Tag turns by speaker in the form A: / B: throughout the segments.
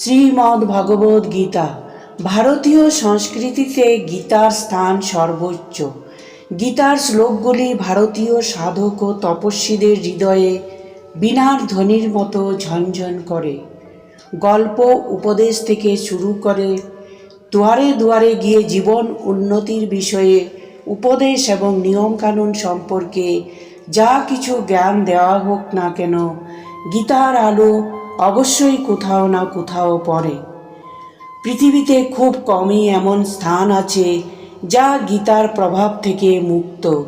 A: শ্রীমদ্ ভগবদ গীতা ভারতীয় সংস্কৃতিতে গীতার স্থান সর্বোচ্চ। গীতার শ্লোকগুলি ভারতীয় সাধক ও তপস্বীদের হৃদয়ে বিনার ধ্বনির মতো ঝনঝন করে। গল্প, উপদেশ থেকে শুরু করে দুয়ারে দুয়ারে গিয়ে জীবন উন্নতির বিষয়ে উপদেশ এবং নিয়মকানুন সম্পর্কে যা কিছু জ্ঞান দেওয়া হোক না কেন, গীতার আলো অবশ্যই কোথাও না কোথাও পড়ে। পৃথিবীতে খুব কমই এমন স্থান আছে যা গীতার প্রভাব থেকে মুক্ত।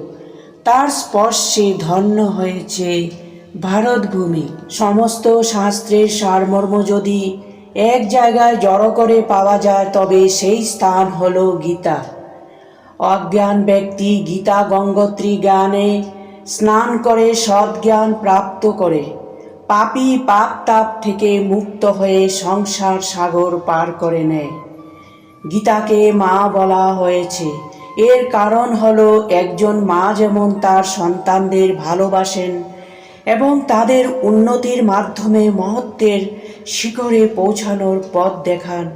A: তার স্পর্শে ধন্য হয়েছে ভারতভূমি। সমস্ত শাস্ত্রের সারমর্ম যদি এক জায়গায় জড়ো করে পাওয়া যায়, তবে সেই স্থান হল গীতা। অজ্ঞান ব্যক্তি গীতা গঙ্গোত্রী জ্ঞানে স্নান করে সদ্জ্ঞান প্রাপ্ত করে। পাপী পাপ তাপ থেকে মুক্ত হয়ে সংসার সাগর পার করে নেয়। গীতাকে মা বলা হয়েছে, এর কারণ হলো একজন মা যেমন তার সন্তানদের ভালোবাসেন এবং তাদের উন্নতির মাধ্যমে মহত্বের শিখরে পৌঁছানোর পথ দেখান,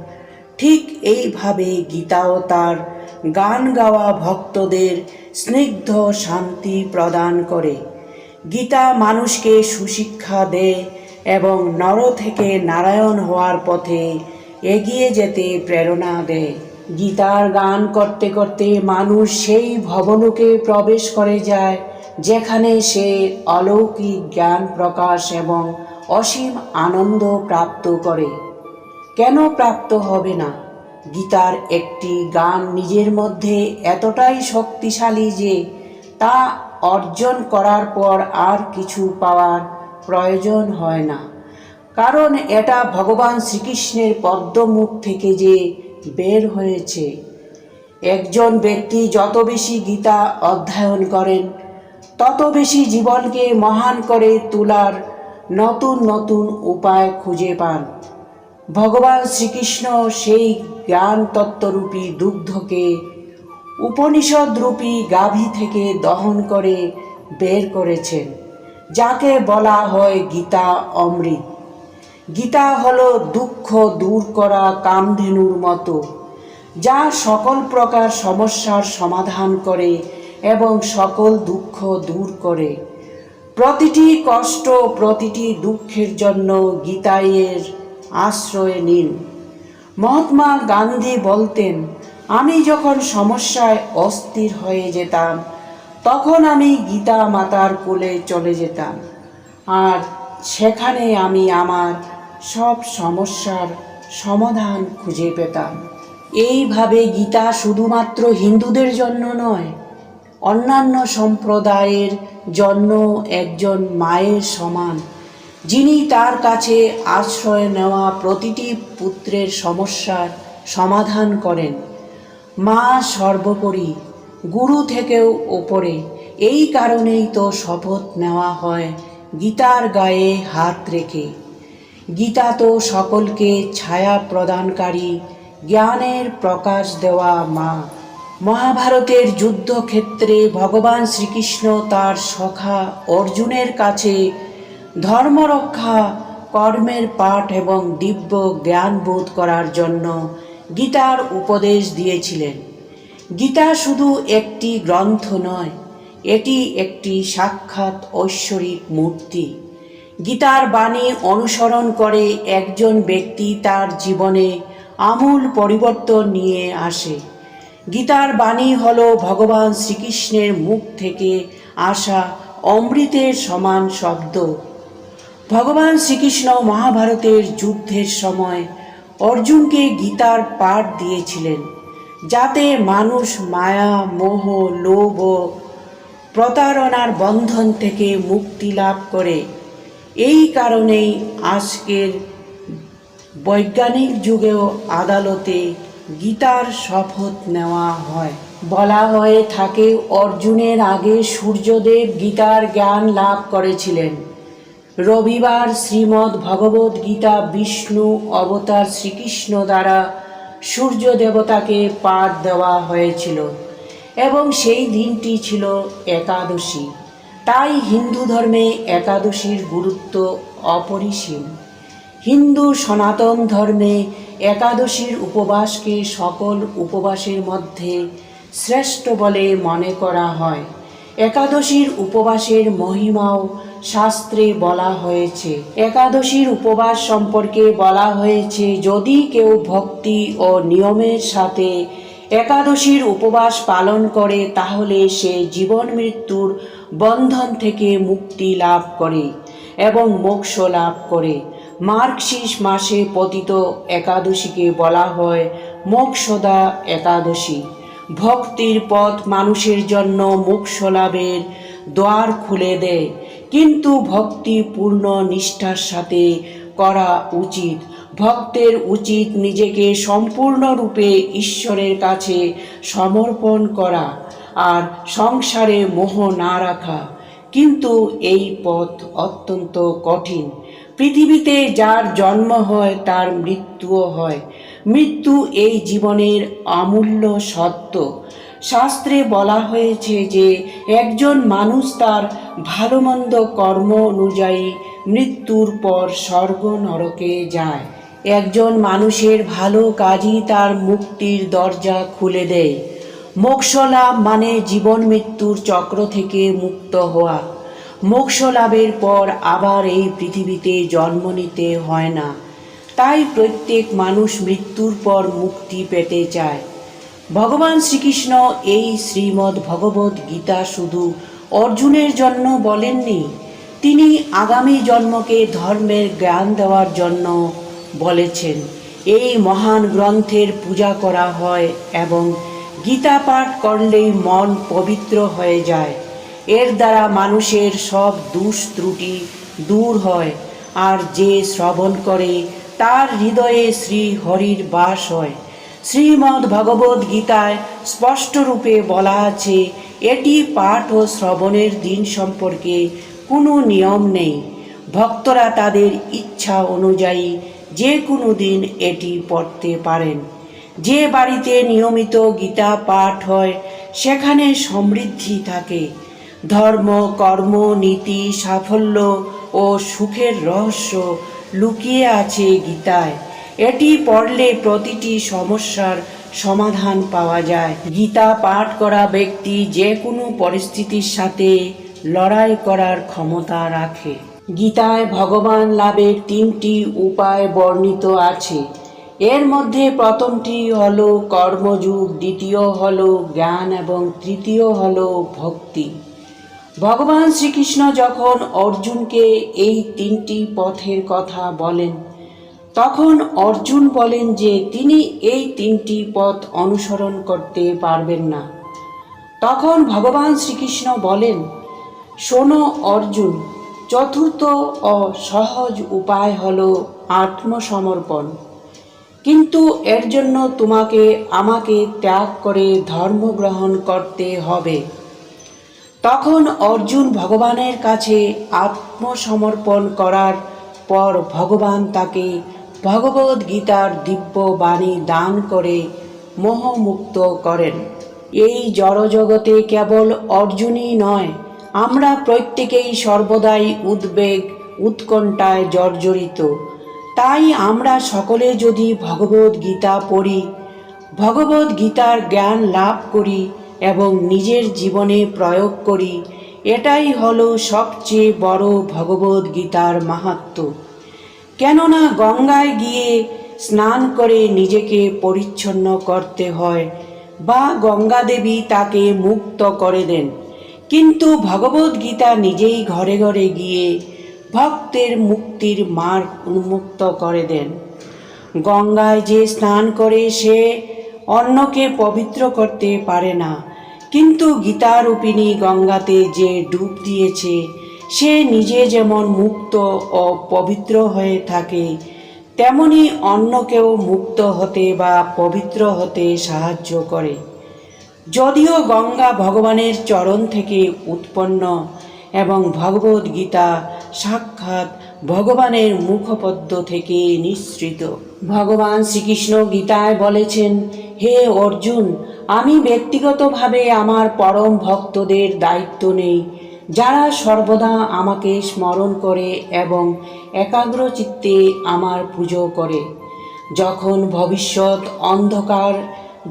A: ঠিক এইভাবে গীতাও তার গান গাওয়া ভক্তদের স্নিগ্ধ শান্তি প্রদান করে। গীতা মানুষকে সুশিক্ষা দেয় এবং নর থেকে নারায়ণ হওয়ার পথে এগিয়ে যেতে প্রেরণা দেয়। গীতার গান করতে করতে মানুষ সেই ভবনকে প্রবেশ করে যায়, যেখানে সে অলৌকিক জ্ঞান প্রকাশ এবং অসীম আনন্দ প্রাপ্ত করে। কেন প্রাপ্ত হবে না? গীতার একটি গান নিজের মধ্যে এতটাই শক্তিশালী যে তা অর্জন করার পর আর কিছু পাওয়ার প্রয়োজন হয় না। কারণ এটা ভগবান শ্রীকৃষ্ণের পদ্মমুখ থেকে যে বের হয়েছে। একজন ব্যক্তি যত বেশি গীতা অধ্যয়ন করেন, তত বেশি জীবনকে মহান করে তোলার নতুন নতুন উপায় খুঁজে পান। ভগবান শ্রীকৃষ্ণ সেই জ্ঞান তত্ত্বরূপী দুগ্ধকে উপনিষদরূপী গাভী থেকে দহন করে বের করেছেন, যাকে বলা হয় গীতা অমৃত। গীতা হল দুঃখ দূর করা কামধেনুর মতো, যা সকল প্রকার সমস্যার সমাধান করে এবং সকল দুঃখ দূর করে। প্রতিটি কষ্ট, প্রতিটি দুঃখের জন্য গীতায়ের আশ্রয় নিন। মহাত্মা গান্ধী বলতেন আমি যখন সমস্যায় অস্থির হয়ে যেতাম, তখন আমি গীতা মাতার কোলে চলে যেতাম। আর সেখানে আমি আমার সব সমস্যার সমাধান খুঁজে পেতাম। এইভাবে গীতা শুধুমাত্র হিন্দুদের জন্য নয়, অন্যান্য সম্প্রদায়ের জন্য একজন মায়ের সমান, যিনি তার কাছে আশ্রয় নেওয়া প্রতিটি পুত্রের সমস্যার সমাধান করেন। মা সর্বোপরি গুরু থেকেও ওপরে। এই কারণেই তো শপথ নেওয়া হয় গীতার গায়ে হাত রেখে। গীতা তো সকলকে ছায়া প্রদানকারী, জ্ঞানের প্রকাশ দেওয়া মা। মহাভারতের যুদ্ধক্ষেত্রে ভগবান শ্রীকৃষ্ণ তার সখা অর্জুনের কাছে ধর্মরক্ষা, কর্মের পাঠ এবং দিব্য জ্ঞান বোধ করার জন্য গীতার উপদেশ দিয়েছিলেন। গীতা শুধু একটি গ্রন্থ নয়, এটি একটি সাক্ষাৎ ঐশ্বরিক মূর্তি। গীতার বাণী অনুসরণ করে একজন ব্যক্তি তার জীবনে আমূল পরিবর্তন নিয়ে আসে। গীতার বাণী হল ভগবান শ্রীকৃষ্ণের মুখ থেকে আসা অমৃতের সমান শব্দ। ভগবান শ্রীকৃষ্ণ মহাভারতের যুদ্ধের সময় অর্জুনকে গীতার পাঠ দিয়েছিলেন, যাতে মানুষ মায়া, মোহ, লোভ, প্রতারণার বন্ধন থেকে মুক্তি লাভ করে। এই কারণেই আজকের বৈজ্ঞানিক যুগেও আদালতে গীতার শপথ নেওয়া হয়। বলা হয়ে থাকে, অর্জুনের আগে সূর্যদেব গীতার জ্ঞান লাভ করেছিলেন। রবিবার শ্রীমদ্ ভগবদ গীতা বিষ্ণু অবতার শ্রীকৃষ্ণ দ্বারা সূর্য দেবতাকে পাঠ দেওয়া হয়েছিল এবং সেই দিনটি ছিল একাদশী। তাই হিন্দু ধর্মে একাদশীর গুরুত্ব অপরিসীম। হিন্দু সনাতন ধর্মে একাদশীর উপবাসকে সকল উপবাসের মধ্যে শ্রেষ্ঠ বলে মনে করা হয়। একাদশীর উপবাসের মহিমাও শাস্ত্রে বলা হয়েছে। একাদশীর উপবাস সম্পর্কে বলা হয়েছে, যদি কেউ ভক্তি ও নিয়মের সাথে একাদশীর উপবাস পালন করে, তাহলে সে জীবন মৃত্যুর বন্ধন থেকে মুক্তি লাভ করে এবং মোক্ষ লাভ করে। মার্কশিস মাসে পতিত একাদশীকে বলা হয় মোক্ষদা একাদশী। ভক্তির পথ মানুষের জন্য মোক্ষ লাভের দ্বার খুলে দেয় কিন্তু ভক্তি পূর্ণ নিষ্ঠার সাথে করা উচিত। ভক্তের উচিত নিজেকে সম্পূর্ণরূপে ঈশ্বরের কাছে সমর্পণ করা আর সংসারে মোহ না রাখা। কিন্তু এই পথ অত্যন্ত কঠিন। পৃথিবীতে যার জন্ম হয়, তার মৃত্যুও হয়। মৃত্যু এই জীবনের অমূল্য সত্য। শাস্ত্রে বলা হয়েছে যে, একজন মানুষ তার ভালো মন্দ কর্ম অনুযায়ী মৃত্যুর পর স্বর্গ নরকে যায়। একজন মানুষের ভালো কাজই তার মুক্তির দরজা খুলে দেয়। মোক্ষ লাভ মানে জীবন মৃত্যুর চক্র থেকে মুক্ত হওয়া। মোক্ষ লাভের পর আবার এই পৃথিবীতে জন্ম নিতে হয় না। তাই প্রত্যেক মানুষ মৃত্যুর পর মুক্তি পেতে চায়। ভগবান শ্রীকৃষ্ণ এই শ্রীমদ্ ভগবত গীতা শুধু অর্জুনের জন্য বলেননি, তিনি আগামী জন্মকে ধর্মের জ্ঞান দেওয়ার জন্য বলেছেন। এই মহান গ্রন্থের পূজা করা হয় এবং গীতা পাঠ করলেই মন পবিত্র হয়ে যায়। এর দ্বারা মানুষের সব দুষ ত্রুটি দূর হয়, আর যে শ্রবণ করে তার হৃদয়ে শ্রী হরির বাস হয়। শ্রীমদ্ ভগবদ গীতায় স্পষ্টরূপে বলা আছে, এটি পাঠ ও শ্রবণের দিন সম্পর্কে কোনো নিয়ম নেই। ভক্তরা তাদের ইচ্ছা অনুযায়ী যে কোনো দিন এটি পড়তে পারেন। যে বাড়িতে নিয়মিত গীতা পাঠ হয়, সেখানে সমৃদ্ধি থাকে। ধর্ম, কর্ম, নীতি, সাফল্য ও সুখের রহস্য লুকিয়ে আছে গীতায়। এটি পড়লে প্রতিটি সমস্যার সমাধান পাওয়া যায়। গীতা পাঠ করা ব্যক্তি যে কোনো পরিস্থিতির সাথে লড়াই করার ক্ষমতা রাখে। গীতায় ভগবান লাভের তিনটি উপায় বর্ণিত আছে। এর মধ্যে প্রথমটি হলো কর্মযুগ, দ্বিতীয় হলো জ্ঞান এবং তৃতীয় হলো ভক্তি। ভগবান শ্রীকৃষ্ণ যখন অর্জুনকে এই তিনটি পথের কথা বলেন, তখন অর্জুন বলেন যে তিনি এই তিনটি পথ অনুসরণ করতে পারবেন না। তখন ভগবান শ্রীকৃষ্ণ বলেন, শোনো অর্জুন, চতুর্থ ও সহজ উপায় হল আত্মসমর্পণ। কিন্তু এর জন্য তোমাকে, আমাকে ত্যাগ করে ধর্ম গ্রহণ করতে হবে। তখন অর্জুন ভগবানের কাছে আত্মসমর্পণ করার পর ভগবান তাকে ভগবদ গীতার দিব্য বাণী দান করে মোহমুক্ত করেন। এই জড়জগতে কেবল অর্জুনই নয়, আমরা প্রত্যেকেই সর্বদাই উদ্বেগ, উৎকণ্ঠায় জর্জরিত। তাই আমরা সকলে যদি ভগবদ গীতা পড়ি ভগবদ গীতার জ্ঞান লাভ করি এবং নিজের জীবনে প্রয়োগ করি, এটাই হলো সবচেয়ে বড় ভগবদ গীতার মাহাত্ম। কেননা গঙ্গায় গিয়ে স্নান করে নিজেকে পরিচ্ছন্ন করতে হয় বা গঙ্গা দেবী তাকে মুক্ত করে দেন। কিন্তু ভগবদ গীতা নিজেই ঘরে ঘরে গিয়ে ভক্তের মুক্তির মার্গ উন্মুক্ত করে দেন। গঙ্গায় যে স্নান করে সে অন্যকে পবিত্র করতে পারে না কিন্তু গীতারূপিণী গঙ্গাতে যে ডুব দিয়েছে, সে নিজে যেমন মুক্ত ও পবিত্র হয়ে থাকে, তেমনি অন্যকেও মুক্ত হতে বা পবিত্র হতে সাহায্য করে। যদিও গঙ্গা ভগবানের চরণ থেকে উৎপন্ন এবং ভগবদ্গীতা সাক্ষাৎ ভগবানের মুখপদ্ম থেকে নিঃসৃত। ভগবান শ্রীকৃষ্ণ গীতায় বলেছেন, হে অর্জুন, আমি ব্যক্তিগতভাবে আমার পরম ভক্তদের দায়িত্ব নেই। যারা সর্বদা আমাকে স্মরণ করে এবং একাগ্র চিত্তে আমার পুজো করে। যখন ভবিষ্যৎ অন্ধকার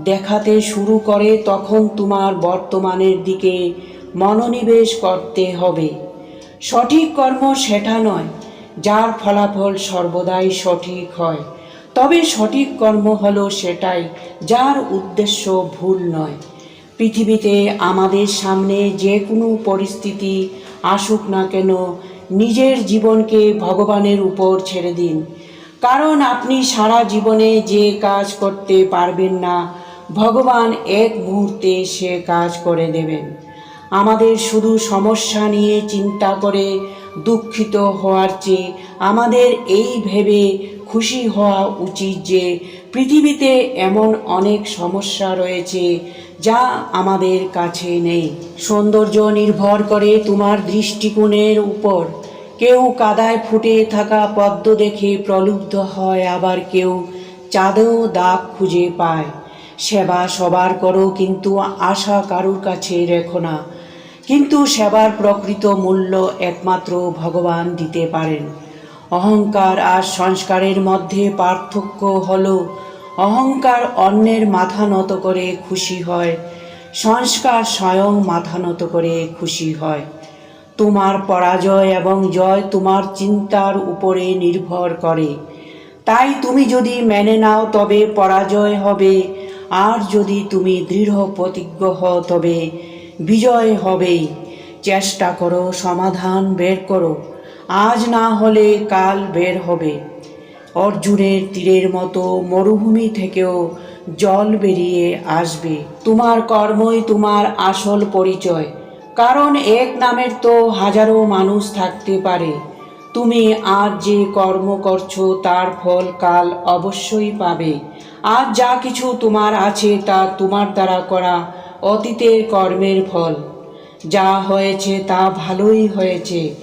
A: দেখাতে শুরু করে, তখন তোমার বর্তমানের দিকে মনোনিবেশ করতে হবে। সঠিক কর্ম সেটা নয় যার ফলাফল সর্বদাই সঠিক হয়। তবে সঠিক কর্ম হলো সেটাই, যার উদ্দেশ্য ভুল নয়। পৃথিবীতে আমাদের সামনে যে কোনো পরিস্থিতি আসুক না কেন, নিজের জীবনকে ভগবানের উপর ছেড়ে দিন। কারণ আপনি সারা জীবনে যে কাজ করতে পারবেন না, ভগবান এক মুহূর্তে সে কাজ করে দেবেন। আমাদের শুধু সমস্যা নিয়ে চিন্তা করে দুঃখিত হওয়ার চেয়ে আমাদের এই ভেবে খুশি হওয়া উচিত যে পৃথিবীতে এমন অনেক সমস্যা রয়েছে যা আমাদের কাছে নেই। সৌন্দর্য নির্ভর করে তোমার দৃষ্টিকোণের উপর। কেউ কাদায় ফুটে থাকা পদ্ম দেখে প্রলুব্ধ হয়, আবার কেউ চাঁদেও দাগ খুঁজে পায়। সেবা সবার করো, কিন্তু আশা কারুর কাছে রেখো না। কিন্তু সেবার প্রকৃত মূল্য একমাত্র ভগবান দিতে পারেন। অহংকার আর সংস্কারের মধ্যে পার্থক্য হল, অহংকার অন্যের মাথা নত করে খুশি হয়, সংস্কার স্বয়ং মাথা নত করে খুশি হয়। তোমার পরাজয় এবং জয় তোমার চিন্তার উপরে নির্ভর করে। তাই তুমি যদি মেনে নাও তবে পরাজয় হবে, আর যদি তুমি দৃঢ় প্রতিজ্ঞ হও তবে বিজয় হবেই। চেষ্টা করো, সমাধান বের করো। আজ না হলে কাল বের হবে। অর্জুনের তীরের মতো মরুভূমি থেকেও জল বেরিয়ে আসবে। তোমার কর্মই তোমার আসল পরিচয়। কারণ এক নামের তো হাজারো মানুষ থাকতে পারে। তুমি আজ যে কর্ম করছ, তার ফল কাল অবশ্যই পাবে। আজ যা কিছু তোমার আছে, তা তোমার দ্বারা করা অতীতের কর্মের ফল। যা হয়েছে তা ভালোই হয়েছে,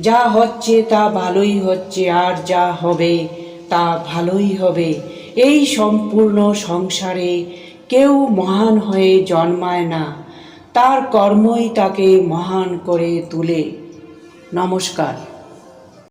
A: যা হচ্ছে তা ভালোই হচ্ছে, আর যা হবে তা ভালোই হবে। এই সম্পূর্ণ সংসারে কেউ মহান হয়ে জন্মায় না। তার কর্মই তাকে মহান করে তোলে। নমস্কার।